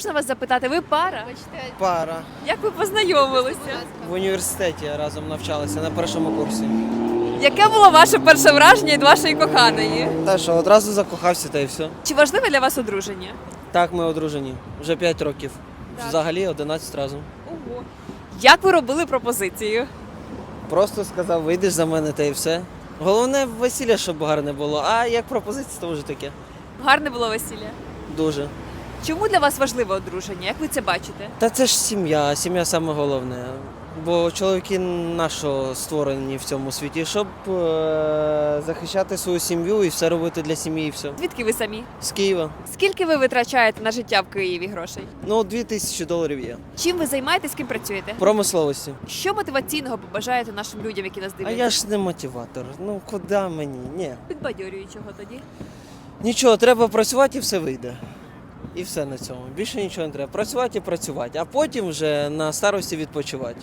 можна вас запитати, ви пара? Пара. Як ви познайомилися? В університеті разом навчалися на першому курсі. Яке було ваше перше враження від вашої коханої? Та що, одразу закохався та й все. Чи важливе для вас одруження? Так, ми одружені. Вже 5 років. Взагалі 11 разом. Ого. Як ви робили пропозицію? Просто сказав, вийдеш за мене та й все. Головне весілля, щоб гарне було, а як пропозиція, то вже таке. Гарне було весілля. Дуже. Чому для вас важливе одруження? Як ви це бачите? Та це ж сім'я, сім'я саме головне. Бо чоловіки нашого створені в цьому світі, щоб е- захищати свою сім'ю і все робити для сім'ї, і все. Звідки ви самі? З Києва. Скільки ви витрачаєте на життя в Києві грошей? Ну, 2000 доларів є. Чим ви займаєтесь, ким працюєте? Промисловості. Що мотиваційного побажаєте нашим людям, які нас А дивляться? я ж не мотиватор. Ну куди мені? Ні. Підбадьорюючого тоді. Нічого, треба працювати і все вийде. І все на цьому. Більше нічого не треба. Працювати і працювати, а потім вже на старості відпочивати.